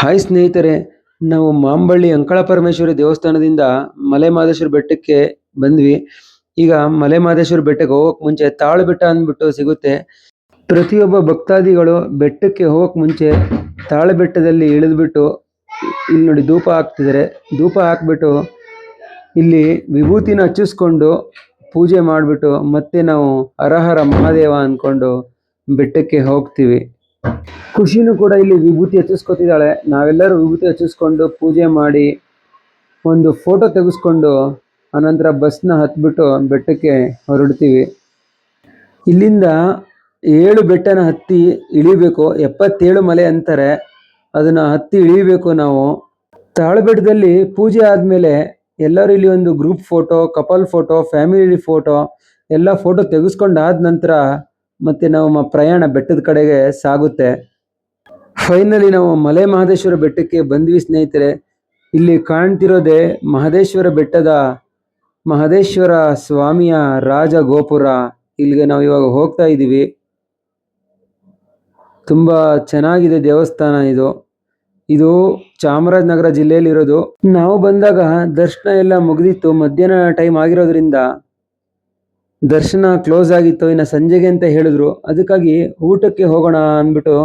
Hi ಸ್ನೇಹಿತರೆ, ನಾವು ಮಾಂಬಳ್ಳಿ ಅಂಕಳ ಪರಮೇಶ್ವರಿ ದೇವಸ್ಥಾನದಿಂದ ಮಲೆ ಮಾದೇಶ್ವರ ಬೆಟ್ಟಕ್ಕೆ ಬಂದ್ವಿ. ಈಗ ಮಲೆ ಮಾದೇಶ್ವರ ಬೆಟ್ಟಕ್ಕೆ ಹೋಗಕ್ ಮುಂಚೆ ತಾಳು ಬೆಟ್ಟ ಅಂದ್ಬಿಟ್ಟು ಸಿಗುತ್ತೆ. ಪ್ರತಿಯೊಬ್ಬ ಭಕ್ತಾದಿಗಳು ಬೆಟ್ಟಕ್ಕೆ ಹೋಗಕ್ ಮುಂಚೆ ತಾಳು ಬೆಟ್ಟದಲ್ಲಿ ಇಳಿದ್ಬಿಟ್ಟು ಇಲ್ಲಿ ನೋಡಿ ಧೂಪ ಹಾಕ್ತಿದ್ದಾರೆ. ಧೂಪ ಹಾಕ್ಬಿಟ್ಟು ಇಲ್ಲಿ ವಿಭೂತಿನ ಹಚ್ಚಿಸ್ಕೊಂಡು ಪೂಜೆ ಮಾಡಿಬಿಟ್ಟು ಮತ್ತೆ ನಾವು ಹರಹರ ಮಹಾದೇವ ಅಂದ್ಕೊಂಡು ಬೆಟ್ಟಕ್ಕೆ ಹೋಗ್ತೀವಿ. ಖುಷಿನೂ ಕೂಡ ಇಲ್ಲಿ ವಿಭೂತಿ ಹಚ್ಚಿಸ್ಕೊತಿದ್ದಾಳೆ. ನಾವೆಲ್ಲರೂ ವಿಭೂತಿ ಹಚ್ಚಿಸ್ಕೊಂಡು ಪೂಜೆ ಮಾಡಿ ಒಂದು ಫೋಟೋ ತೆಗೆಸ್ಕೊಂಡು ಆನಂತರ ಬಸ್ನ ಹತ್ಬಿಟ್ಟು ಬೆಟ್ಟಕ್ಕೆ ಹೊರಡ್ತೀವಿ. ಇಲ್ಲಿಂದ ಏಳು ಬೆಟ್ಟನ ಹತ್ತಿ ಇಳಿಬೇಕು. ಎಪ್ಪತ್ತೇಳು ಮಲೆ ಅಂತಾರೆ. ಅದನ್ನ ಹತ್ತಿ ಇಳಿಬೇಕು ನಾವು. ತಾಳಬೆಟ್ಟದಲ್ಲಿ ಪೂಜೆ ಆದಮೇಲೆ ಎಲ್ಲರೂ ಇಲ್ಲಿ ಒಂದು group photo couple photo family photo ಎಲ್ಲ ಫೋಟೋ ತೆಗೆಸ್ಕೊಂಡಾದ ನಂತರ ಮತ್ತೆ ನಾವು ಪ್ರಯಾಣ ಬೆಟ್ಟದ ಕಡೆಗೆ ಸಾಗುತ್ತೆ. ಫೈನಲಿ ನಾವು ಮಲೆ ಮಹದೇಶ್ವರ ಬೆಟ್ಟಕ್ಕೆ ಬಂದ್ವಿ ಸ್ನೇಹಿತರೆ. ಇಲ್ಲಿ ಕಾಣ್ತಿರೋದೇ ಮಹದೇಶ್ವರ ಬೆಟ್ಟದ ಮಹದೇಶ್ವರ ಸ್ವಾಮಿಯ ರಾಜ ಗೋಪುರ. ಇಲ್ಲಿಗೆ ನಾವು ಇವಾಗ ಹೋಗ್ತಾ ಇದ್ದೀವಿ. ತುಂಬ ಚೆನ್ನಾಗಿದೆ ದೇವಸ್ಥಾನ ಇದು. ಇದು ಚಾಮರಾಜನಗರ ಜಿಲ್ಲೆಯಲ್ಲಿರೋದು. ನಾವು ಬಂದಾಗ ದರ್ಶನ ಎಲ್ಲ ಮುಗಿದಿತ್ತು. ಮಧ್ಯಾಹ್ನ ಟೈಮ್ ಆಗಿರೋದ್ರಿಂದ ದರ್ಶನ ಕ್ಲೋಸ್ ಆಗಿತ್ತು, ಇನ್ನು ಸಂಜೆಗೆ ಅಂತ ಹೇಳಿದ್ರು. ಅದಕ್ಕಾಗಿ ಊಟಕ್ಕೆ ಹೋಗೋಣ ಅಂದ್ಬಿಟ್ಟು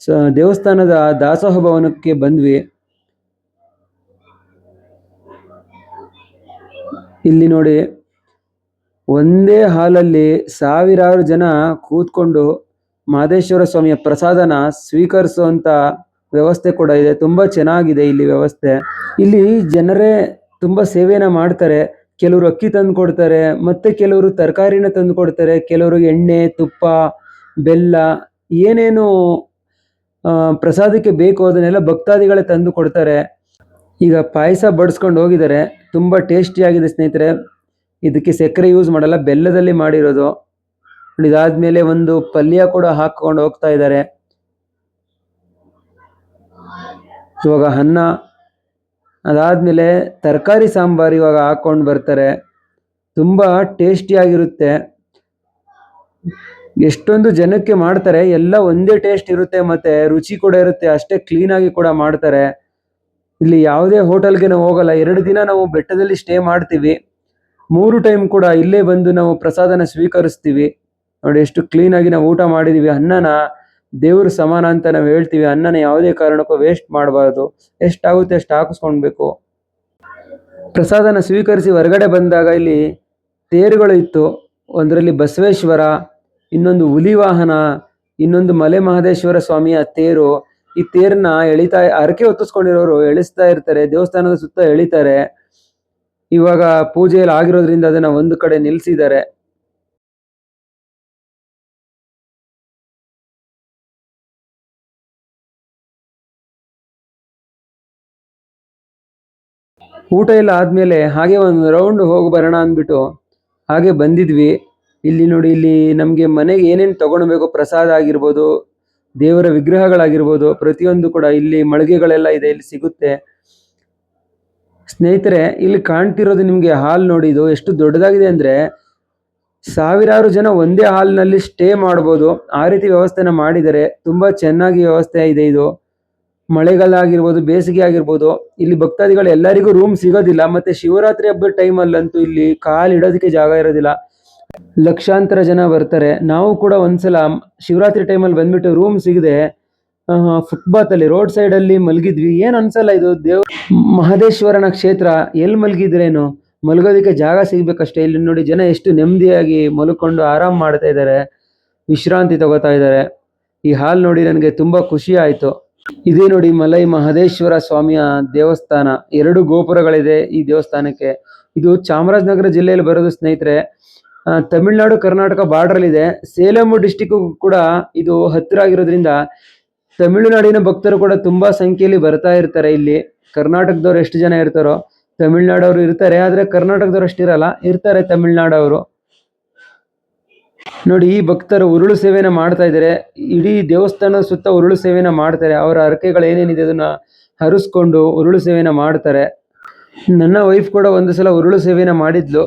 ಸ, ದೇವಸ್ಥಾನದ ದಾಸೋಹ ಭವನಕ್ಕೆ ಬಂದ್ವಿ. ಇಲ್ಲಿ ನೋಡಿ, ಒಂದೇ ಹಾಲಲ್ಲಿ ಸಾವಿರಾರು ಜನ ಕೂತ್ಕೊಂಡು ಮಹದೇಶ್ವರ ಸ್ವಾಮಿಯ ಪ್ರಸಾದನ ಸ್ವೀಕರಿಸುವಂತ ವ್ಯವಸ್ಥೆ ಕೂಡ ಇದೆ. ತುಂಬಾ ಚೆನ್ನಾಗಿದೆ ಇಲ್ಲಿ ವ್ಯವಸ್ಥೆ. ಇಲ್ಲಿ ಜನರೇ ತುಂಬಾ ಸೇವೆಯನ್ನ ಮಾಡ್ತಾರೆ. ಕೆಲವರು ಅಕ್ಕಿ ತಂದು ಕೊಡ್ತಾರೆ ಮತ್ತೆ ಕೆಲವರು ತರಕಾರಿನ ತಂದು ಕೊಡ್ತಾರೆ ಕೆಲವರು ಎಣ್ಣೆ, ತುಪ್ಪ, ಬೆಲ್ಲ, ಏನೇನು ಪ್ರಸಾದಕ್ಕೆ ಬೇಕು ಅದನ್ನೆಲ್ಲ ಭಕ್ತಾದಿಗಳೇ ತಂದು ಕೊಡ್ತಾರೆ ಈಗ ಪಾಯಸ ಬಡಿಸ್ಕೊಂಡು ಹೋಗಿದ್ದಾರೆ, ತುಂಬ ಟೇಸ್ಟಿಯಾಗಿದೆ ಸ್ನೇಹಿತರೆ. ಇದಕ್ಕೆ ಸಕ್ಕರೆ ಯೂಸ್ ಮಾಡಲ್ಲ, ಬೆಲ್ಲದಲ್ಲಿ ಮಾಡಿರೋದು. ಇದಾದ್ಮೇಲೆ ಒಂದು ಪಲ್ಯ ಕೂಡ ಹಾಕೊಂಡು ಹೋಗ್ತಾ ಇದ್ದಾರೆ. ಇವಾಗ ಅನ್ನ ಅದಾದ್ಮೇಲೆ ತರಕಾರಿ ಸಾಂಬಾರು ಇವಾಗ ಹಾಕ್ಕೊಂಡು ಬರ್ತಾರೆ. ತುಂಬ ಟೇಸ್ಟಿಯಾಗಿರುತ್ತೆ ಎಷ್ಟೊಂದು ಜನಕ್ಕೆ ಮಾಡ್ತಾರೆ, ಎಲ್ಲ ಒಂದೇ ಟೇಸ್ಟ್ ಇರುತ್ತೆ ಮತ್ತೆ ರುಚಿ ಕೂಡ ಇರುತ್ತೆ, ಅಷ್ಟೇ ಕ್ಲೀನಾಗಿ ಕೂಡ ಮಾಡ್ತಾರೆ. ಇಲ್ಲಿ ಯಾವುದೇ ಹೋಟೆಲ್ಗೆ ನಾವು ಹೋಗಲ್ಲ, ಎರಡು ದಿನ ನಾವು ಬೆಟ್ಟದಲ್ಲಿ ಸ್ಟೇ ಮಾಡ್ತೀವಿ. ಮೂರು ಟೈಮ್ ಕೂಡ ಇಲ್ಲೇ ಬಂದು ನಾವು ಪ್ರಸಾದನ ಸ್ವೀಕರಿಸ್ತೀವಿ. ನೋಡಿ, ಎಷ್ಟು ಕ್ಲೀನಾಗಿ ನಾವು ಊಟ ಮಾಡಿದೀವಿ. ಅನ್ನನ ದೇವ್ರ ಸಮಾನ ಅಂತ ನಾವು ಹೇಳ್ತೀವಿ. ಅನ್ನನ ಯಾವುದೇ ಕಾರಣಕ್ಕೂ ವೇಸ್ಟ್ ಮಾಡಬಾರ್ದು. ಎಷ್ಟಾಗುತ್ತೆ ಅಷ್ಟು ಹಾಕಿಸ್ಕೊಳ್ಬೇಕು. ಪ್ರಸಾದನ ಸ್ವೀಕರಿಸಿ ಹೊರಗಡೆ ಬಂದಾಗ ಇಲ್ಲಿ ತೇರುಗಳು ಇತ್ತು. ಒಂದರಲ್ಲಿ ಬಸವೇಶ್ವರ, ಇನ್ನೊಂದು ಹುಲಿ ವಾಹನ ಇನ್ನೊಂದು ಮಲೆ ಮಹದೇಶ್ವರ ಸ್ವಾಮಿಯ ತೇರು. ಈ ತೇರನ್ನ ಎಳಿತಾ, ಹರಕೆ ಹೊತ್ತಿಸ್ಕೊಂಡಿರೋರು ಎಳಿಸ್ತಾ ಇರ್ತಾರೆ. ದೇವಸ್ಥಾನದ ಸುತ್ತ ಎಳಿತಾರೆ. ಇವಾಗ ಪೂಜೆಯಲ್ಲಿ ಆಗಿರೋದ್ರಿಂದ ಅದನ್ನ ಒಂದು ಕಡೆ ನಿಲ್ಸಿದ್ದಾರೆ. ಊಟ ಎಲ್ಲ ಆದ್ಮೇಲೆ ಹಾಗೆ ಒಂದು ರೌಂಡ್ ಹೋಗಿ ಬರೋಣ ಅಂದ್ಬಿಟ್ಟು ಹಾಗೆ ಬಂದಿದ್ವಿ. ಇಲ್ಲಿ ನೋಡಿ, ಇಲ್ಲಿ ನಮಗೆ ಮನೆಗೆ ಏನೇನು ತಗೊಳ್ಬೇಕು, ಪ್ರಸಾದ ಆಗಿರ್ಬೋದು, ದೇವರ ವಿಗ್ರಹಗಳಾಗಿರ್ಬೋದು, ಪ್ರತಿಯೊಂದು ಕೂಡ ಇಲ್ಲಿ ಮಳಿಗೆಗಳೆಲ್ಲ ಇದೆ, ಇಲ್ಲಿ ಸಿಗುತ್ತೆ. ಸ್ನೇಹಿತರೆ, ಇಲ್ಲಿ ಕಾಣ್ತಿರೋದು ನಿಮಗೆ ಹಾಲ್ ನೋಡಿ, ಇದು ಎಷ್ಟು ದೊಡ್ಡದಾಗಿದೆ ಅಂದ್ರೆ ಸಾವಿರಾರು ಜನ ಒಂದೇ ಹಾಲ್ನಲ್ಲಿ ಸ್ಟೇ ಮಾಡ್ಬೋದು. ಆ ರೀತಿ ವ್ಯವಸ್ಥೆನ ಮಾಡಿದರೆ ತುಂಬಾ ಚೆನ್ನಾಗಿ ವ್ಯವಸ್ಥೆ ಇದೆ ಇದು. ಮಳೆಗಾಲ ಆಗಿರ್ಬೋದು, ಬೇಸಿಗೆ ಆಗಿರ್ಬೋದು ಇಲ್ಲಿ ಭಕ್ತಾದಿಗಳು ಎಲ್ಲರಿಗೂ ರೂಮ್ ಸಿಗೋದಿಲ್ಲ, ಮತ್ತೆ ಶಿವರಾತ್ರಿ ಹಬ್ಬದ ಟೈಮಲ್ಲಂತೂ ಇಲ್ಲಿ ಕಾಲು ಇಡೋದಕ್ಕೆ ಜಾಗ ಇರೋದಿಲ್ಲ. ಲಕ್ಷಾಂತರ ಜನ ಬರ್ತಾರೆ. ನಾವು ಕೂಡ ಒಂದ್ಸಲ ಶಿವರಾತ್ರಿ ಟೈಮಲ್ಲಿ ಬಂದ್ಬಿಟ್ಟು ರೂಮ್ ಸಿಗದೆ ಫುಟ್ಪಾತ್ ಅಲ್ಲಿ ರೋಡ್ ಸೈಡ್ ಅಲ್ಲಿ ಮಲಗಿದ್ವಿ. ಏನ್ ಅನ್ಸಲ್ಲ ಇದು? ದೇವ್, ಮಹದೇಶ್ವರನ ಕ್ಷೇತ್ರ ಎಲ್ಲಿ ಮಲಗಿದ್ರೇನು? ಮಲಗೋದಕ್ಕೆ ಜಾಗ ಸಿಗ್ಬೇಕಷ್ಟೇ. ಇಲ್ಲಿ ನೋಡಿ ಜನ ಎಷ್ಟು ನೆಮ್ಮದಿಯಾಗಿ ಮಲ್ಕೊಂಡು ಆರಾಮ್ ಮಾಡ್ತಾ ಇದ್ದಾರೆ. ವಿಶ್ರಾಂತಿ ತಗೋತಾ ಇದ್ದಾರೆ. ಈ ಹಾಲ್ ನೋಡಿ ನನಗೆ ತುಂಬಾ ಖುಷಿ ಆಯ್ತು. ಇದೇ ನೋಡಿ ಮಲೈ ಮಹದೇಶ್ವರ ಸ್ವಾಮಿಯ ದೇವಸ್ಥಾನ. ಎರಡು ಗೋಪುರಗಳಿದೆ ಈ ದೇವಸ್ಥಾನಕ್ಕೆ. ಇದು ಚಾಮರಾಜನಗರ ಜಿಲ್ಲೆಯಲ್ಲಿ ಬರೋದು ಸ್ನೇಹಿತರೆ. ತಮಿಳುನಾಡು, ಕರ್ನಾಟಕ ಬಾರ್ಡರ್ ಇದೆ ಸೇಲಂ ಡಿಸ್ಟಿಕ್ ಕೂಡ ಇದು ಹತ್ತಿರ ಆಗಿರೋದ್ರಿಂದ ತಮಿಳುನಾಡಿನ ಭಕ್ತರು ಕೂಡ ತುಂಬಾ ಸಂಖ್ಯೆಯಲ್ಲಿ ಬರ್ತಾ ಇರ್ತಾರೆ ಇಲ್ಲಿ. ಕರ್ನಾಟಕದವ್ರು ಎಷ್ಟು ಜನ ಇರ್ತಾರೋ ತಮಿಳ್ನಾಡವ್ರು ಇರ್ತಾರೆ, ಆದ್ರೆ ಕರ್ನಾಟಕದವ್ರು ಅಷ್ಟಿರಲ್ಲ, ಇರ್ತಾರೆ ತಮಿಳ್ನಾಡವರು. ನೋಡಿ, ಈ ಭಕ್ತರು ಉರುಳು ಸೇವೆನ ಮಾಡ್ತಾ ಇದ್ದಾರೆ. ಇಡೀ ದೇವಸ್ಥಾನದ ಸುತ್ತ ಉರುಳು ಸೇವೆನ ಮಾಡ್ತಾರೆ. ಅವರ ಹರಕೆಗಳು ಏನೇನಿದೆ ಅದನ್ನ ಹರಿಸ್ಕೊಂಡು ಉರುಳು ಸೇವೆನ ಮಾಡ್ತಾರೆ. ನನ್ನ ವೈಫ್ ಕೂಡ ಒಂದು ಸಲ ಉರುಳು ಸೇವೆನ ಮಾಡಿದ್ಲು.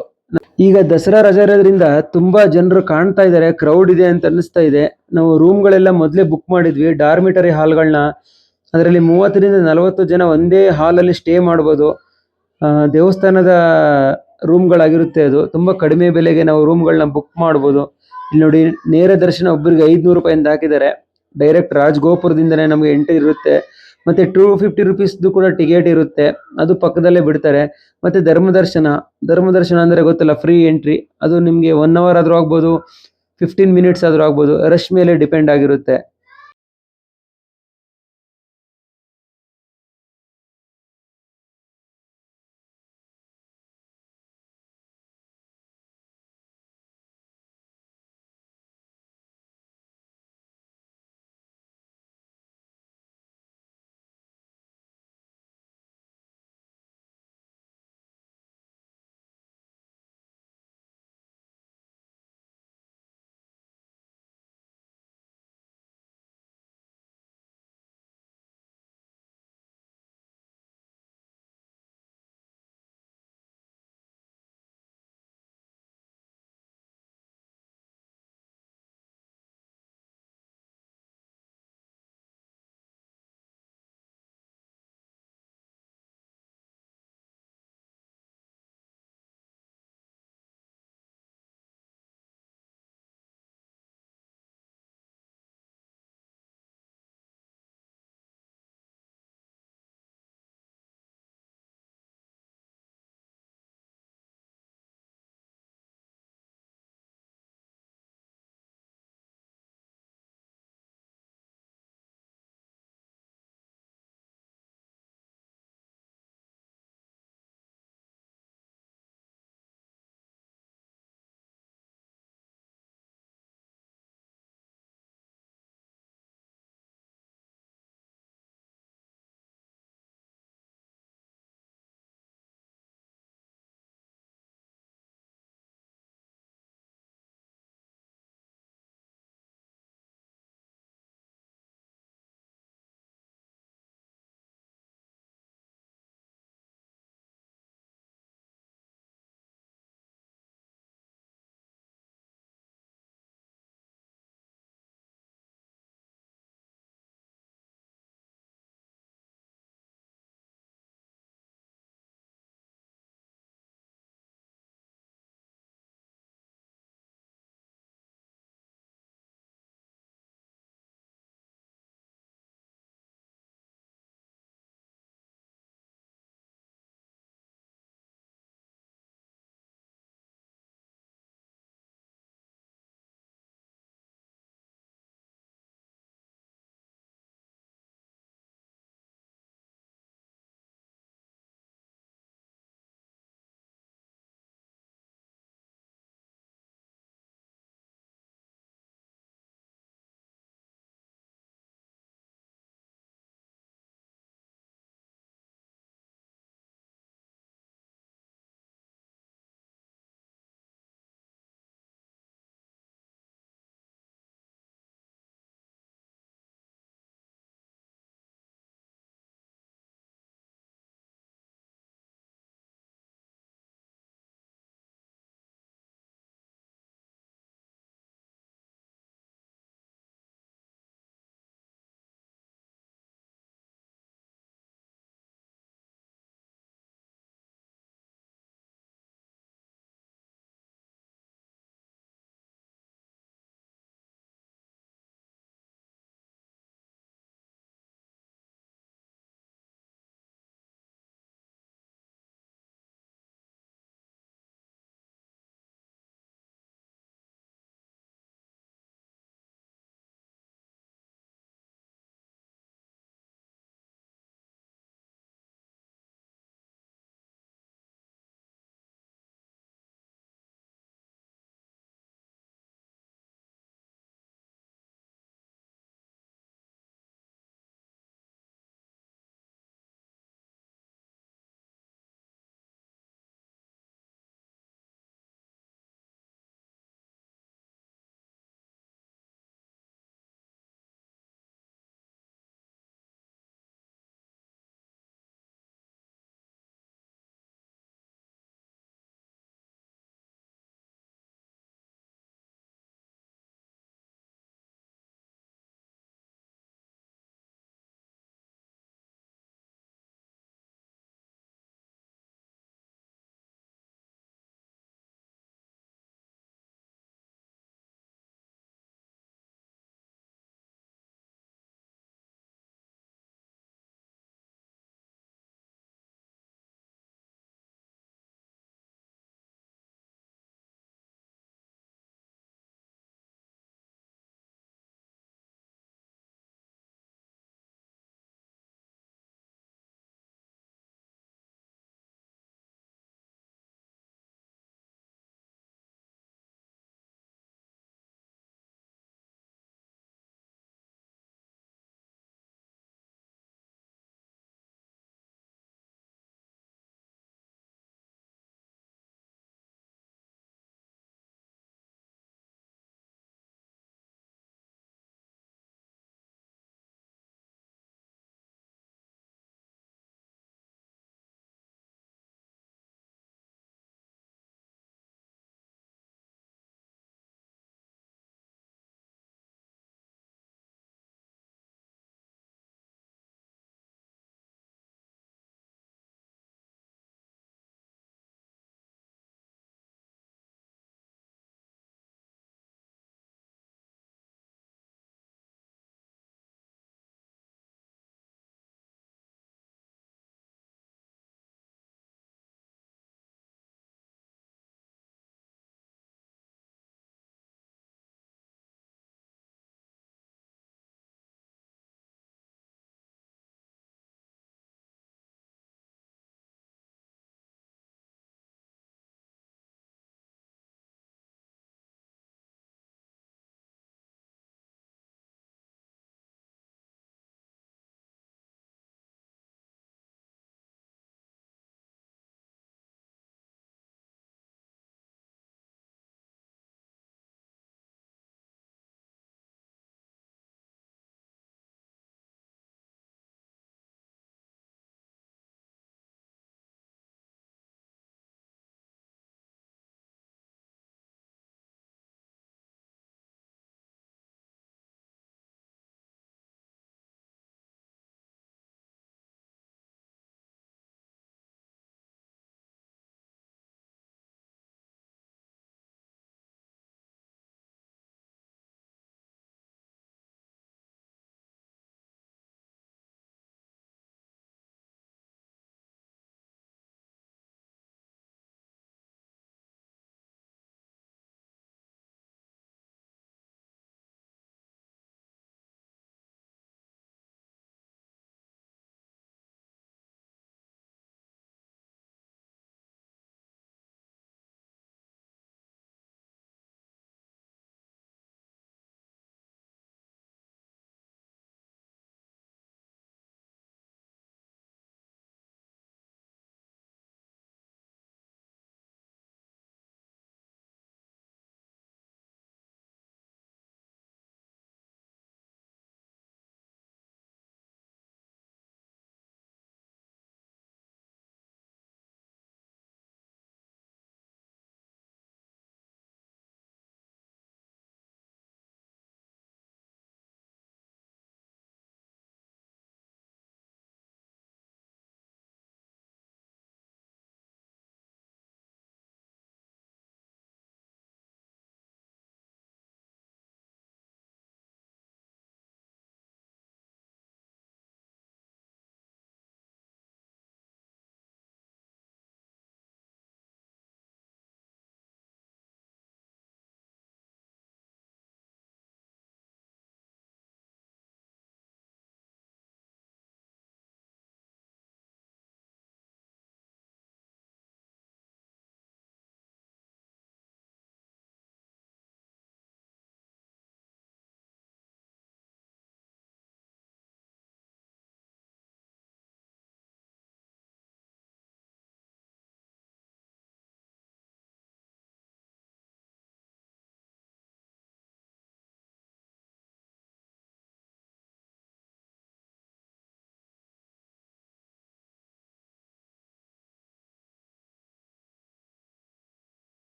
ಈಗ ದಸರಾ ರಜಾ ಇರೋದ್ರಿಂದ ತುಂಬಾ ಜನರು ಕಾಣ್ತಾ ಇದ್ದಾರೆ. ಕ್ರೌಡ್ ಇದೆ ಅಂತ ಅನಿಸ್ತಾ ಇದೆ. ನಾವು ರೂಮ್ಗಳೆಲ್ಲ ಮೊದಲೇ ಬುಕ್ ಮಾಡಿದ್ವಿ. ಡಾರ್ಮಿಟರಿ ಹಾಲ್ಗಳನ್ನ ಅದರಲ್ಲಿ ಮೂವತ್ತರಿಂದ ನಲವತ್ತು ಜನ ಒಂದೇ ಹಾಲಲ್ಲಿ ಸ್ಟೇ ಮಾಡ್ಬೋದು. ದೇವಸ್ಥಾನದ ರೂಮ್ಗಳಾಗಿರುತ್ತೆ ಅದು. ತುಂಬಾ ಕಡಿಮೆ ಬೆಲೆಗೆ ನಾವು ರೂಮ್ಗಳನ್ನ ಬುಕ್ ಮಾಡ್ಬೋದು. ಇಲ್ಲಿ ನೋಡಿ, ನೇರ ದರ್ಶನ ಒಬ್ಬರಿಗೆ ಐದುನೂರು ರೂಪಾಯಿ ಅಂತ ಹಾಕಿದ್ದಾರೆ. ಡೈರೆಕ್ಟ್ ರಾಜಗೋಪುರದಿಂದನೇ ನಮಗೆ ಎಂಟ್ರಿ ಇರುತ್ತೆ. ಮತ್ತೆ ಟೂ ಫಿಫ್ಟಿ ರುಪೀಸ್ದು ಕೂಡ ಟಿಕೆಟ್ ಇರುತ್ತೆ. ಅದು ಪಕ್ಕದಲ್ಲೇ ಬಿಡ್ತಾರೆ. ಮತ್ತೆ ಧರ್ಮದರ್ಶನ ಧರ್ಮದರ್ಶನ ಅಂದ್ರೆ ಗೊತ್ತಲ್ಲ ಫ್ರೀ ಎಂಟ್ರಿ ಅದು ನಿಮಗೆ ಒನ್ ಅವರ್ ಆದ್ರೂ ಆಗ್ಬೋದು ಫಿಫ್ಟೀನ್ ಮಿನಿಟ್ಸ್ ಆದ್ರೂ ಆಗ್ಬೋದು. ರಶ್ ಮೇಲೆ ಡಿಪೆಂಡ್ ಆಗಿರುತ್ತೆ.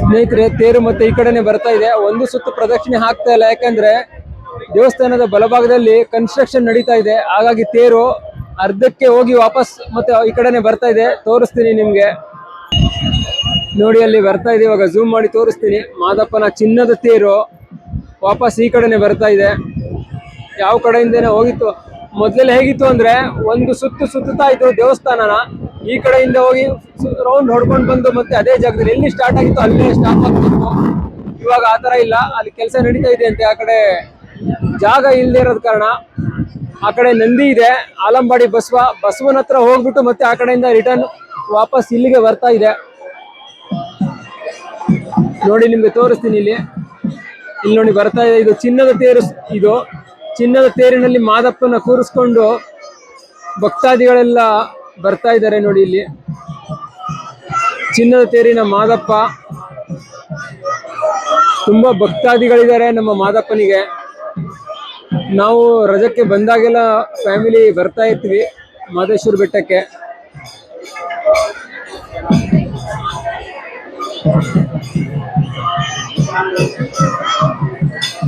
ಸ್ನೇಹಿತರೆ, ತೇರು ಮತ್ತೆ ಈ ಕಡೆನೆ ಬರ್ತಾ ಇದೆ. ಒಂದು ಸುತ್ತು ಪ್ರದಕ್ಷಿಣೆ ಹಾಕ್ತಾ ಇಲ್ಲ. ಯಾಕಂದ್ರೆ ದೇವಸ್ಥಾನದ ಬಲಭಾಗದಲ್ಲಿ ಕನ್ಸ್ಟ್ರಕ್ಷನ್ ನಡೀತಾ ಇದೆ. ಹಾಗಾಗಿ ತೇರು ಅರ್ಧಕ್ಕೆ ಹೋಗಿ ವಾಪಸ್ ಮತ್ತೆ ಈ ಕಡೆನೆ ಬರ್ತಾ ಇದೆ. ತೋರಿಸ್ತೀನಿ ನಿಮ್ಗೆ. ನೋಡಿ, ಅಲ್ಲಿ ಬರ್ತಾ ಇದೆ. ಇವಾಗ ಝೂಮ್ ಮಾಡಿ ತೋರಿಸ್ತೀನಿ. ಮಾದಪ್ಪನ ಚಿನ್ನದ ತೇರು ವಾಪಸ್ ಈ ಕಡೆನೆ ಬರ್ತಾ ಇದೆ. ಯಾವ ಕಡೆಯಿಂದನೇ ಹೋಗಿತ್ತು? ಮೊದಲೆಲ್ಲ ಹೇಗಿತ್ತು ಅಂದ್ರೆ ಒಂದು ಸುತ್ತು ಸುತ್ತುತ್ತಾ ಇದ್ರು ದೇವಸ್ಥಾನನ, ಈ ಕಡೆಯಿಂದ ಹೋಗಿ ರೌಂಡ್ ಹೊಡ್ಕೊಂಡು ಬಂದು ಮತ್ತೆ ಅದೇ ಜಾಗದಲ್ಲಿ ಎಲ್ಲಿ ಸ್ಟಾರ್ಟ್ ಆಗಿತ್ತು ಅಲ್ಲೇ ಸ್ಟಾಪ್ ಆಗ್ತಿತ್ತು. ಇವಾಗ ಆ ತರ ಇಲ್ಲ, ಅಲ್ಲಿ ಕೆಲಸ ನಡೀತಾ ಇದೆ ಅಂತೆ ಆ ಕಡೆ ಜಾಗ ಇಲ್ಲದೆ ಇರೋದ್ ಕಾರಣ ಆ ಕಡೆ ನಂದಿ ಇದೆ, ಆಲಂಬಾಡಿ ಬಸವ, ಬಸವನ ಹತ್ರ ಹೋಗ್ಬಿಟ್ಟು ಮತ್ತೆ ಆ ಕಡೆಯಿಂದ ರಿಟರ್ನ್ ವಾಪಸ್ ಇಲ್ಲಿಗೆ ಬರ್ತಾ ಇದೆ. ನೋಡಿ ನಿಮ್ಗೆ ತೋರಿಸ್ತೀನಿ ಇಲ್ಲಿ. ಇಲ್ಲಿ ನೋಡಿ ಬರ್ತಾ ಇದೆ, ಇದು ಚಿನ್ನದ ತೇರು ಇದು. ಚಿನ್ನದ ತೇರಿನಲ್ಲಿ ಮಾದಪ್ಪನ ಕೂರಿಸ್ಕೊಂಡು ಭಕ್ತಾದಿಗಳೆಲ್ಲ ಬರ್ತಾ ಇದ್ದಾರೆ ನೋಡಿ ಇಲ್ಲಿ. ಚಿನ್ನದ ತೇರಿನ ಮಾದಪ್ಪ. ತುಂಬಾ ಭಕ್ತಾದಿಗಳಿದ್ದಾರೆ ನಮ್ಮ ಮಾದಪ್ಪನಿಗೆ. ನಾವು ರಜಕ್ಕೆ ಬಂದಾಗೆಲ್ಲ ಫ್ಯಾಮಿಲಿ ಬರ್ತಾ ಇರ್ತೀವಿ ಮಾದೇಶ್ವರ ಬೆಟ್ಟಕ್ಕೆ.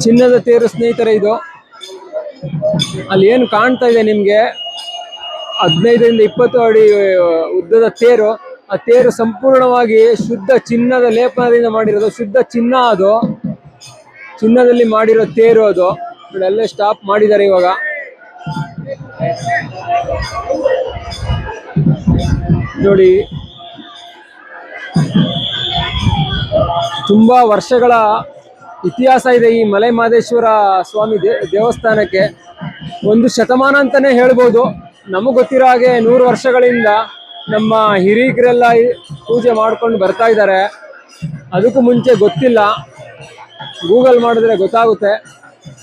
ಚಿನ್ನದ ತೇರು ಸ್ನೇಹಿತರೆ ಇದು. ಅಲ್ಲಿ ಏನು ಕಾಣ್ತಾ ಇದೆ ನಿಮ್ಗೆ? ಹದಿನೈದರಿಂದ ಇಪ್ಪತ್ತು ಅಡಿ ಉದ್ದದ ತೇರು. ಆ ತೇರು ಸಂಪೂರ್ಣವಾಗಿ ಶುದ್ಧ ಚಿನ್ನದ ಲೇಪನದಿಂದ ಮಾಡಿರೋದು. ಶುದ್ಧ ಚಿನ್ನ ಅದು. ಚಿನ್ನದಲ್ಲಿ ಮಾಡಿರೋ ತೇರು ಅದು. ಎಲ್ಲ ಸ್ಟಾಪ್ ಮಾಡಿದ್ದಾರೆ ಇವಾಗ. ನೋಡಿ. ತುಂಬಾ ವರ್ಷಗಳ ಇತಿಹಾಸ ಇದೆ ಈ ಮಲೆ ಮಹದೇಶ್ವರ ಸ್ವಾಮಿ ದೇವಸ್ಥಾನಕ್ಕೆ. ಒಂದು ಶತಮಾನ ಅಂತಾನೆ ಹೇಳ್ಬೋದು. ನಮಗೆ ಗೊತ್ತಿರೋ ಹಾಗೆ ನೂರು ವರ್ಷಗಳಿಂದ ನಮ್ಮ ಹಿರಿಯರೆಲ್ಲ ಪೂಜೆ ಮಾಡ್ಕೊಂಡು ಬರ್ತಾ ಇದ್ದಾರೆ. ಅದಕ್ಕೂ ಮುಂಚೆ ಗೊತ್ತಿಲ್ಲ. ಗೂಗಲ್ ಮಾಡಿದ್ರೆ ಗೊತ್ತಾಗುತ್ತೆ.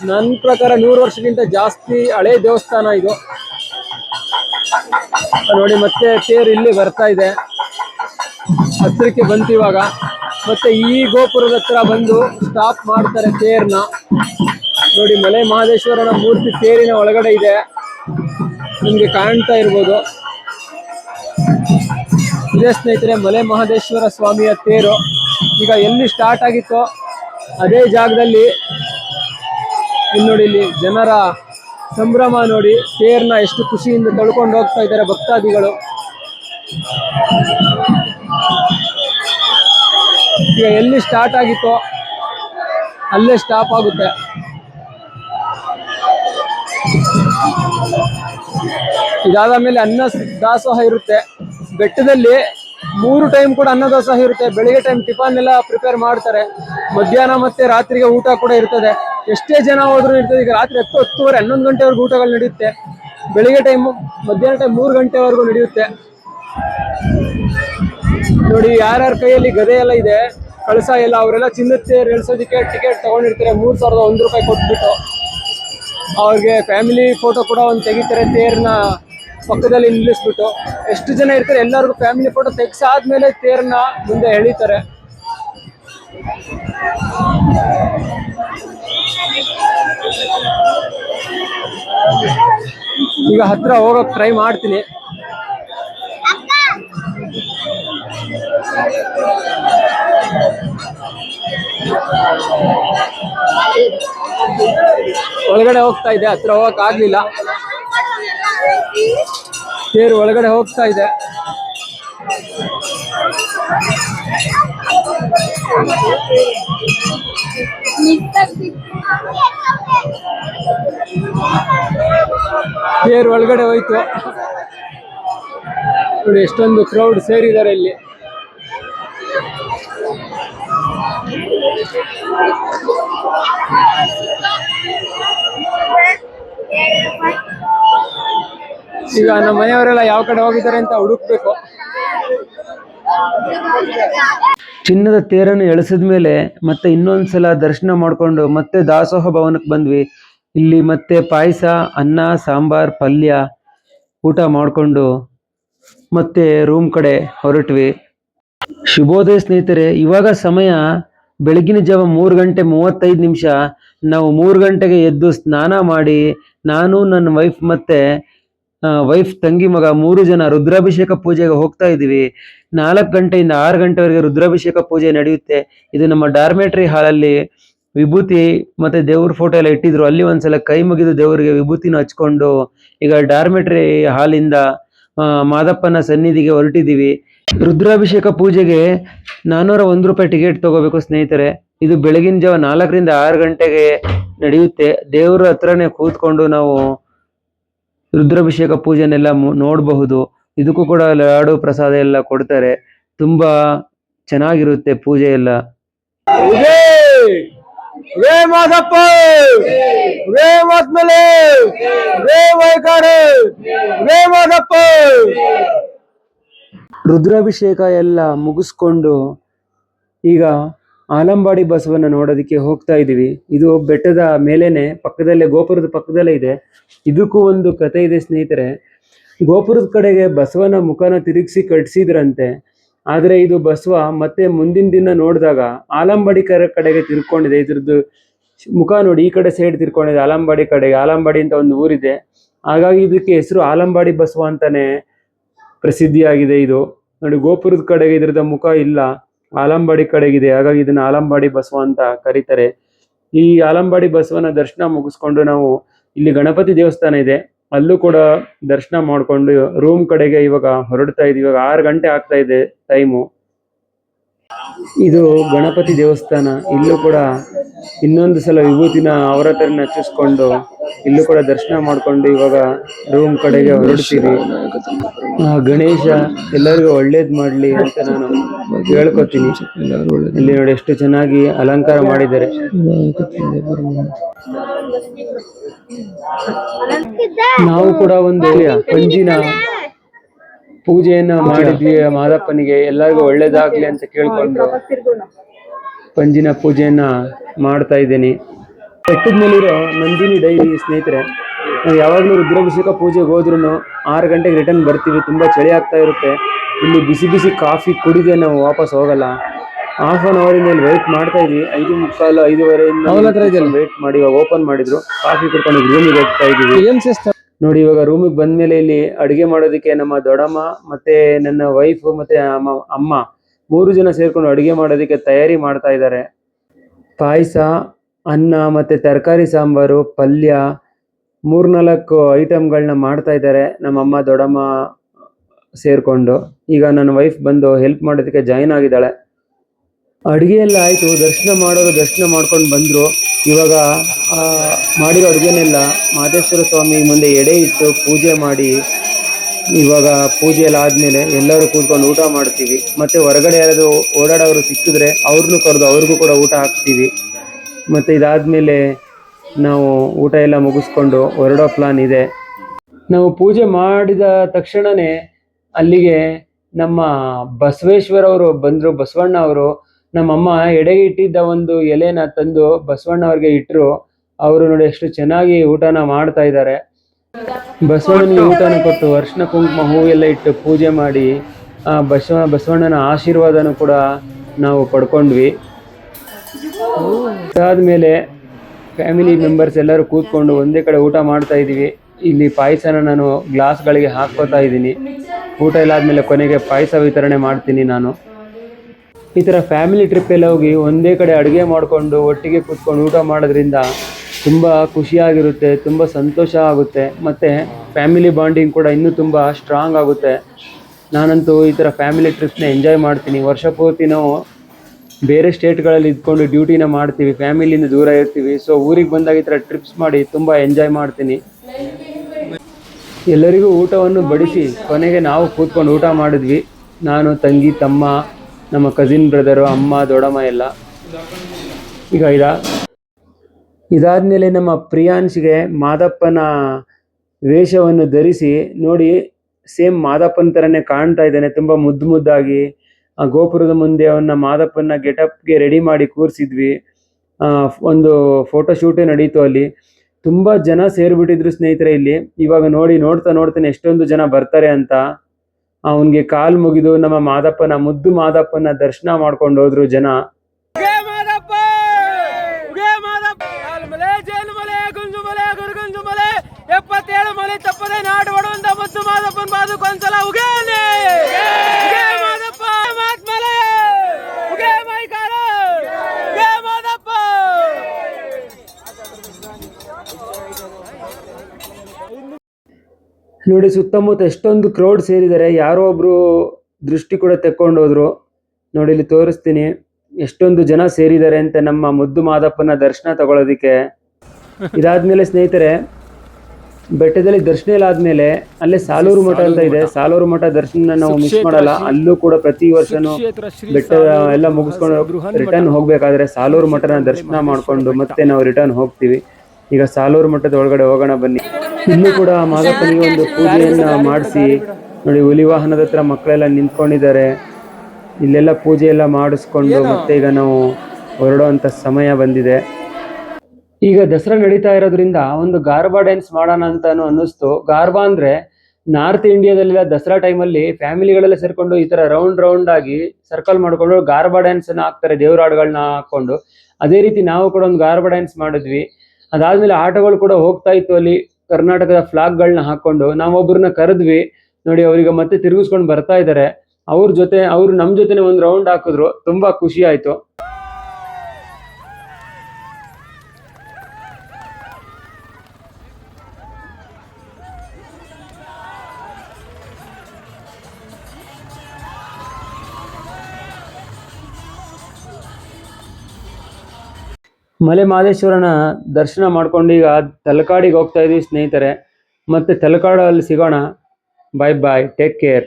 ನನ್ನ ಪ್ರಕಾರ ನೂರು ವರ್ಷಕ್ಕಿಂತ ಜಾಸ್ತಿ ಹಳೆ ದೇವಸ್ಥಾನ ಇದು. ನೋಡಿ, ಮತ್ತೆ ತೇರು ಇಲ್ಲಿ ಬರ್ತಾ ಇದೆ. ಹತ್ತಿರಕ್ಕೆ ಬಂತಿವಾಗ ಮತ್ತೆ ಈ ಗೋಪುರದ ಹತ್ರ ಬಂದು ಸ್ಟಾಪ್ ಮಾಡ್ತಾರೆ ತೇರ್ನ. ನೋಡಿ, ಮಲೆ ಮಹದೇಶ್ವರನ ಮೂರ್ತಿ ತೇರಿನ ಒಳಗಡೆ ಇದೆ. ನಿಮ್ಗೆ ಕಾಣ್ತಾ ಇರ್ಬೋದು. ಇದೇ ಸ್ನೇಹಿತರೆ, ಮಲೆ ಮಹದೇಶ್ವರ ಸ್ವಾಮಿಯ ತೇರು. ಈಗ ಎಲ್ಲಿ ಸ್ಟಾರ್ಟ್ ಆಗಿತ್ತೋ ಅದೇ ಜಾಗದಲ್ಲಿ ಇಲ್ಲಿ ನೋಡಿ, ಇಲ್ಲಿ ಜನರ ಸಂಭ್ರಮ ನೋಡಿ, ತೇರ್ನ ಎಷ್ಟು ಖುಷಿಯಿಂದ ತಳ್ಕೊಂಡು ಹೋಗ್ತಾ ಇದ್ದಾರೆ ಭಕ್ತಾದಿಗಳು. ಈಗ ಎಲ್ಲಿ ಸ್ಟಾರ್ಟ್ ಆಗಿತ್ತೋ ಅಲ್ಲೇ ಸ್ಟಾಪ್ ಆಗುತ್ತೆ. ಇದಾದ ಮೇಲೆ ಅನ್ನ ದಾಸೋಹ ಇರುತ್ತೆ. ಬೆಟ್ಟದಲ್ಲಿ ಮೂರು ಟೈಮ್ ಕೂಡ ಅನ್ನ ದಾಸೋಹ ಇರುತ್ತೆ. ಬೆಳಿಗ್ಗೆ ಟೈಮ್ ಟಿಫನ್ ಎಲ್ಲ ಪ್ರಿಪೇರ್ ಮಾಡ್ತಾರೆ. ಮಧ್ಯಾಹ್ನ ಮತ್ತೆ ರಾತ್ರಿಗೆ ಊಟ ಕೂಡ ಇರ್ತದೆ. ಎಷ್ಟೇ ಜನ ಹೋದ್ರೂ ಇರ್ತದೆ. ಈಗ ರಾತ್ರಿ ಹತ್ತು, ಹತ್ತುವರೆ, ಹನ್ನೊಂದು ಗಂಟೆವರೆಗೂ ಊಟಗಳು ನಡೆಯುತ್ತೆ. ಬೆಳಿಗ್ಗೆ ಟೈಮ್ ಮಧ್ಯಾಹ್ನ ಟೈಮ್ ಮೂರು ಗಂಟೆವರೆಗೂ ನಡೆಯುತ್ತೆ. ನೋಡಿ, ಯಾರ್ಯಾರ ಕೈಯಲ್ಲಿ ಗದೆ ಎಲ್ಲ ಇದೆ ಕಳಸ ಇಲ್ಲ, ಅವರೆಲ್ಲ ಚಿನ್ನತ್ತೆ ತೇರು ಎಳ್ಸೋದಕ್ಕೆ ಟಿಕೆಟ್ ತಗೊಂಡಿರ್ತಾರೆ, ಮೂರ್ ಸಾವಿರದ ಒಂದು ರೂಪಾಯಿ ಕೊಟ್ಬಿಟ್ಟು. ಅವ್ರಿಗೆ ಫ್ಯಾಮಿಲಿ ಫೋಟೋ ಕೂಡ ಒಂದು ತೆಗಿತಾರೆ ತೇರನ್ನ ಪಕ್ಕದಲ್ಲಿ ನಿಲ್ಲಿಸ್ಬಿಟ್ಟು. ಎಷ್ಟು ಜನ ಇರ್ತಾರೆ, ಎಲ್ಲರಿಗೂ ಫ್ಯಾಮಿಲಿ ಫೋಟೋ ತೆಗ್ಸಾದ್ಮೇಲೆ ತೇರನ್ನ ಮುಂದೆ ಎಳಿತಾರೆ. ಈಗ ಹತ್ರ ಹೋಗೋಕೆ ಟ್ರೈ ಮಾಡ್ತೀನಿ. ಒಳಗಡೆ ಹೋಗ್ತಾ ಇದೆ, ಹತ್ರ ಹೋಗಕ್ ಆಗ್ಲಿಲ್ಲ. ತೇರು ಒಳಗಡೆ ಹೋಗ್ತಾ ಇದೆ. ತೇರು ಒಳಗಡೆ ಹೋಯ್ತು. ನೋಡಿ, ಎಷ್ಟೊಂದು ಕ್ರೌಡ್ ಸೇರಿದ್ದಾರೆ ಇಲ್ಲಿ. ಈಗ ನಮ್ಮ ಮನೆಯವರೆಲ್ಲ ಯಾವ ಕಡೆ ಹೋಗಿದ್ದಾರೆ ಅಂತ ಹುಡುಕ್ಬೇಕು. ಚಿನ್ನದ ತೇರನ್ನು ಎಳೆಸಿದ ಮೇಲೆ ಮತ್ತೆ ಇನ್ನೊಂದ್ಸಲ ದರ್ಶನ ಮಾಡಿಕೊಂಡು ಮತ್ತೆ ದಾಸೋಹ ಭವನಕ್ಕೆ ಬಂದ್ವಿ. ಇಲ್ಲಿ ಮತ್ತೆ ಪಾಯಸ, ಅನ್ನ, ಸಾಂಬಾರ್, ಪಲ್ಯ ಊಟ ಮಾಡಿಕೊಂಡು ಮತ್ತೆ ರೂಮ್ ಕಡೆ ಹೊರಟ್ವಿ. ಶುಭೋದಯ ಸ್ನೇಹಿತರೆ, ಇವಾಗ ಸಮಯ ಬೆಳಗಿನ ಜಾವ ಮೂರು ಗಂಟೆ ಮೂವತ್ತೈದು ನಿಮಿಷ ನಾವು ಮೂರು ಗಂಟೆಗೆ ಎದ್ದು ಸ್ನಾನ ಮಾಡಿ ನಾನು, ನನ್ನ ವೈಫ್ ಮತ್ತೆ ವೈಫ್ ತಂಗಿ, ಮಗ ಮೂರು ಜನ ರುದ್ರಾಭಿಷೇಕ ಪೂಜೆಗೆ ಹೋಗ್ತಾ ಇದ್ದೀವಿ. ನಾಲ್ಕು ಗಂಟೆಯಿಂದ ಆರು ಗಂಟೆವರೆಗೆ ರುದ್ರಾಭಿಷೇಕ ಪೂಜೆ ನಡೆಯುತ್ತೆ. ಇದು ನಮ್ಮ ಡಾರ್ಮೆಟ್ರಿ ಹಾಲಲ್ಲಿ ವಿಭೂತಿ ಮತ್ತೆ ದೇವ್ರ ಫೋಟೋ ಎಲ್ಲ ಇಟ್ಟಿದ್ರು. ಅಲ್ಲಿ ಒಂದ್ಸಲ ಕೈ ಮುಗಿದು ದೇವರಿಗೆ ವಿಭೂತಿನ ಹಚ್ಕೊಂಡು ಈಗ ಡಾರ್ಮೆಟ್ರಿ ಹಾಲಿಂದ ಮಾದಪ್ಪನ ಸನ್ನಿಧಿಗೆ ಹೊರಟಿದೀವಿ ರುದ್ರಾಭಿಷೇಕ ಪೂಜೆಗೆ ನಾನ್ನೂರ ಒಂದು ರೂಪಾಯಿ ಟಿಕೆಟ್ ತಗೋಬೇಕು ಸ್ನೇಹಿತರೆ. ಇದು ಬೆಳಗಿನ ಜಾವ ನಾಲ್ಕರಿಂದ ಆರು ಗಂಟೆಗೆ ನಡೆಯುತ್ತೆ. ದೇವರ ಹತ್ರನೇ ಕೂತ್ಕೊಂಡು ನಾವು ರುದ್ರಾಭಿಷೇಕ ಪೂಜೆನೆಲ್ಲ ನೋಡಬಹುದು. ಇದಕ್ಕೂ ಕೂಡ ಲಾಡು ಪ್ರಸಾದ ಎಲ್ಲ ಕೊಡ್ತಾರೆ. ತುಂಬಾ ಚೆನ್ನಾಗಿರುತ್ತೆ ಪೂಜೆ ಎಲ್ಲ. ರೇ ಮಾದಪ್ಪ! ರೇ ಮಾತ್ಮಲೆ ರೇ ವೈಕಾರೆ! ರೇ ಮಾದಪ್ಪ! ರುದ್ರಾಭಿಷೇಕ ಎಲ್ಲ ಮುಗಿಸ್ಕೊಂಡು ಈಗ ಆಲಂಬಾಡಿ ಬಸವನ ನೋಡೋದಕ್ಕೆ ಹೋಗ್ತಾ ಇದ್ದೀವಿ. ಇದು ಬೆಟ್ಟದ ಮೇಲೇನೆ, ಪಕ್ಕದಲ್ಲೇ, ಗೋಪುರದ ಪಕ್ಕದಲ್ಲೇ ಇದೆ. ಇದಕ್ಕೂ ಒಂದು ಕತೆ ಇದೆ ಸ್ನೇಹಿತರೆ. ಗೋಪುರದ ಕಡೆಗೆ ಬಸವನ ಮುಖನ ತಿರುಗಿಸಿ ಕಟ್ಸಿದ್ರಂತೆ. ಆದರೆ ಇದು ಬಸವ ಮತ್ತೆ ಮುಂದಿನ ದಿನ ನೋಡಿದಾಗ ಆಲಂಬಾಡಿ ಕರ ಕಡೆಗೆ ತಿರ್ಕೊಂಡಿದೆ. ಇದ್ರದ್ದು ಮುಖ ನೋಡಿ ಈ ಕಡೆ ಸೈಡ್ ತಿರ್ಕೊಂಡಿದೆ, ಆಲಂಬಾಡಿ ಕಡೆಗೆ, ಆಲಂಬಾಡಿ ಅಂತ ಒಂದು ಊರಿದೆ. ಹಾಗಾಗಿ ಇದಕ್ಕೆ ಹೆಸರು ಆಲಂಬಾಡಿ ಬಸವ ಅಂತಾನೆ ಪ್ರಸಿದ್ಧಿಯಾಗಿದೆ ಇದು. ನೋಡಿ, ಗೋಪುರದ ಕಡೆಗೆ ಇದ್ರದ ಮುಖ ಇಲ್ಲ. ಆಲಂಬಾಡಿ ಕಡೆಗಿದೆ. ಹಾಗಾಗಿ ಇದನ್ನ ಆಲಂಬಾಡಿ ಬಸವ ಅಂತ ಕರೀತಾರೆ. ಈ ಆಲಂಬಾಡಿ ಬಸವನ ದರ್ಶನ ಮುಗಿಸ್ಕೊಂಡು ನಾವು ಇಲ್ಲಿ ಗಣಪತಿ ದೇವಸ್ಥಾನ ಇದೆ. ಅಲ್ಲೂ ಕೂಡ ದರ್ಶನ ಮಾಡ್ಕೊಂಡು ರೂಮ್ ಕಡೆಗೆ ಇವಾಗ ಹೊರಡ್ತಾ ಇದೀವಿ ಇವಾಗ ಆರು ಗಂಟೆ ಆಗ್ತಾ ಇದೆ ಟೈಮು ಇದು ಗಣಪತಿ ದೇವಸ್ಥಾನ. ಇಲ್ಲೂ ಕೂಡ ಇನ್ನೊಂದು ಸಲ ವಿಭೂತಿನ ಅವರತರನ್ನ ಹಚ್ಚಿಸ್ಕೊಂಡು ಇಲ್ಲೂ ಕೂಡ ದರ್ಶನ ಮಾಡ್ಕೊಂಡು ಇವಾಗ ರೂಮ್ ಕಡೆಗೆ ಹೊರಡ್ತೀವಿ. ಗಣೇಶ ಎಲ್ಲರಿಗೂ ಒಳ್ಳೇದ್ ಮಾಡ್ಲಿ ಅಂತ ನಾನು ಹೇಳ್ಕೊತೀನಿ. ಇಲ್ಲಿ ನೋಡಿ ಎಷ್ಟು ಚೆನ್ನಾಗಿ ಅಲಂಕಾರ ಮಾಡಿದ್ದಾರೆ. ನಾವು ಕೂಡ ಒಂದು ಪಂಜಿನ ಪೂಜೆಯನ್ನ ಮಾಡಿದ್ವಿ ಮಾದಪ್ಪನಿಗೆ ಎಲ್ಲರಿಗೂ ಒಳ್ಳೇದಾಗ್ಲಿ ಅಂತ ಕೇಳ್ಕೊಂಡು ಪಂಜಿನ ಪೂಜೆಯನ್ನ ಮಾಡ್ತಾ ಇದ್ದೀನಿ. ಬೆಟ್ಟದ ಮೇಲಿರೋ ನಂದಿನಿ ಡೈರಿ ಸ್ನೇಹಿತರೆ ನಾವು ಯಾವಾಗಲೂ ರುದ್ರಾಭಿಷೇಕ ಪೂಜೆಗೆ ಹೋದ್ರೂ ಆರು ಗಂಟೆಗೆ ರಿಟರ್ನ್ ಬರ್ತೀವಿ ತುಂಬಾ ಚಳಿ ಆಗ್ತಾ ಇರುತ್ತೆ. ಇಲ್ಲಿ ಬಿಸಿ ಬಿಸಿ ಕಾಫಿ ಕುಡಿದೆ ನಾವು ವಾಪಸ್ ಹೋಗಲ್ಲ. ಹಾಫ್ ಅನ್ ಅವರ್ ಮೇಲೆ ವೇಟ್ ಮಾಡ್ತಾ ಇದ್ವಿ. ಐದು ಮುಕ್ಕಾಲು ಐದುವರೆ? ವೇಟ್ ಮಾಡಿ ಓಪನ್ ಮಾಡಿದ್ರು. ಕಾಫಿ ಕುಡ್ಕೊಂಡು ರೂಮಿಗೆ ಹೋಗ್ತಾ ಇದೀವಿ ಏನ್ ಸಿಸ್ಟಮ್ ನೋಡಿ, ಇವಾಗ ರೂಮಿಗೆ ಬಂದ್ಮೇಲೆ ಇಲ್ಲಿ ಅಡುಗೆ ಮಾಡೋದಕ್ಕೆ ನಮ್ಮ ದೊಡ್ಡಮ್ಮ ಮತ್ತೆ ನನ್ನ ವೈಫ್ ಮತ್ತೆ ಅಮ್ಮ ಅಮ್ಮ ಮೂರು ಜನ ಸೇರ್ಕೊಂಡು ಅಡುಗೆ ಮಾಡೋದಕ್ಕೆ ತಯಾರಿ ಮಾಡ್ತಾ ಇದ್ದಾರೆ. ಪಾಯಸ, ಅನ್ನ ಮತ್ತೆ ತರಕಾರಿ ಸಾಂಬಾರು, ಪಲ್ಯ ಮೂರ್ನಾಲ್ಕು ಐಟಮ್ಗಳನ್ನ ಮಾಡ್ತಾ ಇದ್ದಾರೆ ನಮ್ಮಮ್ಮ ದೊಡ್ಡಮ್ಮ ಸೇರ್ಕೊಂಡು. ಈಗ ನನ್ನ ವೈಫ್ ಬಂದು ಹೆಲ್ಪ್ ಮಾಡೋದಕ್ಕೆ ಜಾಯಿನ್ ಆಗಿದ್ದಾಳೆ. ಅಡುಗೆ ಎಲ್ಲ ಆಯಿತು, ದರ್ಶನ ಮಾಡೋರು ದರ್ಶನ ಮಾಡ್ಕೊಂಡು ಬಂದರು. ಇವಾಗ ಮಾಡಿರೋ ಅಡುಗೆನೆಲ್ಲ ಮಾದೇಶ್ವರ ಸ್ವಾಮಿ ಮುಂದೆ ಎಡೆ ಇಟ್ಟು ಪೂಜೆ ಮಾಡಿ, ಇವಾಗ ಪೂಜೆ ಎಲ್ಲ ಆದಮೇಲೆ ಎಲ್ಲರೂ ಕೂತ್ಕೊಂಡು ಊಟ ಮಾಡ್ತೀವಿ. ಮತ್ತೆ ಹೊರಗಡೆ ಯಾರಾದರೂ ಓಡಾಡೋರು ಸಿಕ್ಕಿದ್ರೆ ಅವ್ರನ್ನೂ ಕರೆದು ಅವ್ರಿಗೂ ಕೂಡ ಊಟ ಹಾಕ್ತೀವಿ. ಮತ್ತೆ ಇದಾದ್ಮೇಲೆ ನಾವು ಊಟ ಎಲ್ಲ ಮುಗಿಸ್ಕೊಂಡು ಹೊರಡೋ ಪ್ಲಾನ್ ಇದೆ. ನಾವು ಪೂಜೆ ಮಾಡಿದ ತಕ್ಷಣವೇ ಅಲ್ಲಿಗೆ ನಮ್ಮ ಬಸವೇಶ್ವರ ಅವರು ಬಂದರು, ಬಸವಣ್ಣ ಅವರು. ನಮ್ಮಮ್ಮ ಎಡೆಗೆ ಇಟ್ಟಿದ್ದ ಒಂದು ಎಲೆನ ತಂದು ಬಸವಣ್ಣ ಅವ್ರಿಗೆ ಇಟ್ಟರು ಅವರು ನೋಡಿ ಎಷ್ಟು ಚೆನ್ನಾಗಿ ಊಟನ ಮಾಡ್ತಾ ಇದ್ದಾರೆ. ಬಸವಣ್ಣನಿಗೆ ಊಟನ ಕೊಟ್ಟು ಅರ್ಶಿನ ಕುಂಕುಮ ಹೂವೆಲ್ಲ ಇಟ್ಟು ಪೂಜೆ ಮಾಡಿ ಆ ಬಸವ ಬಸವಣ್ಣನ ಆಶೀರ್ವಾದನೂ ಕೂಡ ನಾವು ಪಡ್ಕೊಂಡ್ವಿ. ಅದಾದ್ಮೇಲೆ ಫ್ಯಾಮಿಲಿ ಮೆಂಬರ್ಸ್ ಎಲ್ಲರೂ ಕೂತ್ಕೊಂಡು ಒಂದೇ ಕಡೆ ಊಟ ಮಾಡ್ತಾ ಇದ್ದೀವಿ. ಇಲ್ಲಿ ಪಾಯಸನ ನಾನು ಗ್ಲಾಸ್ಗಳಿಗೆ ಹಾಕ್ಕೋತಾ ಇದ್ದೀನಿ. ಊಟ ಎಲ್ಲ ಆದ್ಮೇಲೆ ಕೊನೆಗೆ ಪಾಯಸ ವಿತರಣೆ ಮಾಡ್ತೀನಿ ನಾನು. ಈ ಥರ ಫ್ಯಾಮಿಲಿ ಟ್ರಿಪ್ಪೆಲ್ಲ ಹೋಗಿ ಒಂದೇ ಕಡೆ ಅಡುಗೆ ಮಾಡಿಕೊಂಡು ಒಟ್ಟಿಗೆ ಕೂತ್ಕೊಂಡು ಊಟ ಮಾಡೋದ್ರಿಂದ ತುಂಬ ಖುಷಿಯಾಗಿರುತ್ತೆ, ತುಂಬ ಸಂತೋಷ ಆಗುತ್ತೆ. ಮತ್ತು ಫ್ಯಾಮಿಲಿ ಬಾಂಡಿಂಗ್ ಕೂಡ ಇನ್ನೂ ತುಂಬ ಸ್ಟ್ರಾಂಗ್ ಆಗುತ್ತೆ. ನಾನಂತೂ ಈ ಥರ ಫ್ಯಾಮಿಲಿ ಟ್ರಿಪ್ನ ಎಂಜಾಯ್ ಮಾಡ್ತೀನಿ. ವರ್ಷ ಪೂರ್ತಿ ನಾವು ಬೇರೆ ಸ್ಟೇಟ್ಗಳಲ್ಲಿ ಇದ್ಕೊಂಡು ಡ್ಯೂಟಿನ ಮಾಡ್ತೀವಿ ಫ್ಯಾಮಿಲಿಯಿಂದ ದೂರ ಇರ್ತೀವಿ. ಸೊ ಊರಿಗೆ ಬಂದಾಗ ಈ ಥರ ಟ್ರಿಪ್ಸ್ ಮಾಡಿ ತುಂಬ ಎಂಜಾಯ್ ಮಾಡ್ತೀನಿ. ಎಲ್ಲರಿಗೂ ಊಟವನ್ನು ಬಡಿಸಿ ಕೊನೆಗೆ ನಾವು ಕೂತ್ಕೊಂಡು ಊಟ ಮಾಡಿದ್ವಿ. ನಾನು, ತಂಗಿ, ತಮ್ಮ ನಮ್ಮ ಕಸಿನ್ ಬ್ರದರು ಅಮ್ಮ ದೊಡಮ್ಮ ಎಲ್ಲ. ಈಗ ಇದ. ಇದಾದ್ಮೇಲೆ ನಮ್ಮ ಪ್ರಿಯಾಂಶ್ಗೆ ಮಾದಪ್ಪನ ವೇಷವನ್ನು ಧರಿಸಿ ನೋಡಿ ಸೇಮ್ ಮಾದಪ್ಪನ ಥರನೇ ಕಾಣ್ತಾ ಇದ್ದಾನೆ. ತುಂಬ ಮುದ್ದು ಮುದ್ದಾಗಿ ಆ ಗೋಪುರದ ಮುಂದೆ ಅವನ್ನ ಮಾದಪ್ಪನ ಗೆಟಪ್ಗೆ ರೆಡಿ ಮಾಡಿ ಕೂರಿಸಿದ್ವಿ. ಒಂದು ಫೋಟೋ ಶೂಟೇ ನಡೀತು ಅಲ್ಲಿ. ತುಂಬ ಜನ ಸೇರಿಬಿಟ್ಟಿದ್ರು ಸ್ನೇಹಿತರೆ ಇಲ್ಲಿ. ಇವಾಗ ನೋಡಿ ನೋಡ್ತಾ ನೋಡ್ತಾನೆ ಎಷ್ಟೊಂದು ಜನ ಬರ್ತಾರೆ ಅಂತ. ಅವನಿಗೆ ಕಾಲ್ ಮುಗಿದು ನಮ್ಮ ಮಾದಪ್ಪನ ಮುದ್ದು ಮಾದಪ್ಪನ ದರ್ಶನ ಮಾಡ್ಕೊಂಡು ಹೋದ್ರು ಜನ. ಎಪ್ಪತ್ತೇಳು ಮಲೆ ತಪ್ಪದೆ ನಾಡು ಹೊಡುವಂತ ಮುದ್ದು ಮಾದಪ್ಪನ ಬಾದು ಕೊಂದ್ಸಲ ಉಗೇನೆ! ನೋಡಿ ಸುತ್ತಮುತ್ತ ಎಷ್ಟೊಂದು ಕ್ರೌಡ್ ಸೇರಿದ್ದಾರೆ. ಯಾರೋ ಒಬ್ರು ದೃಷ್ಟಿ ಕೂಡ ತೆಕ್ಕೊಂಡು ಹೋದ್ರು. ನೋಡಿ ಇಲ್ಲಿ ತೋರಿಸ್ತೀನಿ. ಎಷ್ಟೊಂದು ಜನ ಸೇರಿದ್ದಾರೆ ಅಂತ ನಮ್ಮ ಮುದ್ದು ಮಾದಪ್ಪನ ದರ್ಶನ ತಗೊಳ್ಳೋದಿಕ್ಕೆ ಇದಾದ್ಮೇಲೆ ಸ್ನೇಹಿತರೆ ಬೆಟ್ಟದಲ್ಲಿ ದರ್ಶನ ಇಲ್ಲ ಆದ್ಮೇಲೆ ಅಲ್ಲೇ ಸಾಲೂರು ಮಠ ಅಂತ ಇದೆ. ಸಾಲೂರು ಮಠ. ದರ್ಶನ ನಾವು ಮಿಸ್ ಮಾಡಲ್ಲ. ಅಲ್ಲೂ ಕೂಡ ಪ್ರತಿ ವರ್ಷನೂ ಬೆಟ್ಟ ಎಲ್ಲ ಮುಗಿಸ್ಕೊಂಡು ರಿಟರ್ನ್ ಹೋಗ್ಬೇಕಾದ್ರೆ ಸಾಲೂರು ಮಠನ ದರ್ಶನ ಮಾಡ್ಕೊಂಡು ಮತ್ತೆ ನಾವು ರಿಟರ್ನ್ ಹೋಗ್ತೀವಿ. ಈಗ ಸಾಲೂರು ಮಠದ ಒಳಗಡೆ ಹೋಗೋಣ ಬನ್ನಿ. ಇನ್ನು ಕೂಡ ಮಾದಪ್ಪನಿಗೆ ಒಂದು ಪೂಜೆಯನ್ನ ಮಾಡಿಸಿ, ನೋಡಿ ಹುಲಿ ವಾಹನದ ಹತ್ರ ಮಕ್ಕಳೆಲ್ಲ ನಿಂತ್ಕೊಂಡಿದ್ದಾರೆ. ಇಲ್ಲೆಲ್ಲ ಪೂಜೆ ಎಲ್ಲ ಮಾಡಿಸ್ಕೊಂಡು ಮತ್ತೆ ಈಗ ನಾವು ಹೊರಡುವಂತ ಸಮಯ ಬಂದಿದೆ. ಈಗ ದಸರಾ ನಡೀತಾ ಇರೋದ್ರಿಂದ ಒಂದು ಗಾರ್ಬಾ ಡ್ಯಾನ್ಸ್ ಮಾಡೋಣ ಅಂತಾನು ಅನ್ನಿಸ್ತು. ಗಾರ್ಬಾ ಅಂದ್ರೆ ನಾರ್ತ್ ಇಂಡಿಯಾದಲ್ಲೆಲ್ಲ ದಸರಾ ಟೈಮಲ್ಲಿ ಫ್ಯಾಮಿಲಿಗಳೆಲ್ಲ ಸೇರ್ಕೊಂಡು ಈ ತರ ರೌಂಡ್ ರೌಂಡ್ ಆಗಿ ಸರ್ಕಲ್ ಮಾಡ್ಕೊಂಡು ಗಾರ್ಬಾ ಡ್ಯಾನ್ಸ್ ಅನ್ನ ಹಾಕ್ತಾರೆ ದೇವ್ರ ಹಾಡುಗಳನ್ನ ಹಾಕೊಂಡು ಅದೇ ರೀತಿ ನಾವು ಕೂಡ ಒಂದು ಗಾರ್ಬಾ ಡ್ಯಾನ್ಸ್ ಮಾಡಿದ್ವಿ. ಅದಾದ್ಮೇಲೆ ಆಟೋಗಳು ಕೂಡ ಹೋಗ್ತಾ ಇತ್ತು ಅಲ್ಲಿ ಕರ್ನಾಟಕದ ಫ್ಲಾಗ್ಗಳನ್ನ ಹಾಕೊಂಡು. ನಾವೊಬ್ಬರನ್ನ ಕರೆದ್ವಿ. ನೋಡಿ, ಅವ್ರಿಗೆ ಮತ್ತೆ ತಿರುಗಿಸ್ಕೊಂಡು ಬರ್ತಾ ಇದ್ದಾರೆ ಅವ್ರ ಜೊತೆ, ಅವ್ರು ನಮ್ ಜೊತೆನೆ ಒಂದು ರೌಂಡ್ ಹಾಕಿದ್ರು. ತುಂಬಾ ಖುಷಿ ಆಯ್ತು. ಮಲೆ ಮಹದೇಶ್ವರನ ದರ್ಶನ ಮಾಡ್ಕೊಂಡು ಈಗ ತಲಕಾಡಿಗೆ ಹೋಗ್ತಾ ಇದೀವಿ ಸ್ನೇಹಿತರೆ. ಮತ್ತೆ ತಲಕಾಡಲ್ಲಿ ಸಿಗೋಣ. ಬಾಯ್ ಬಾಯ್ ಟೇಕ್ ಕೇರ್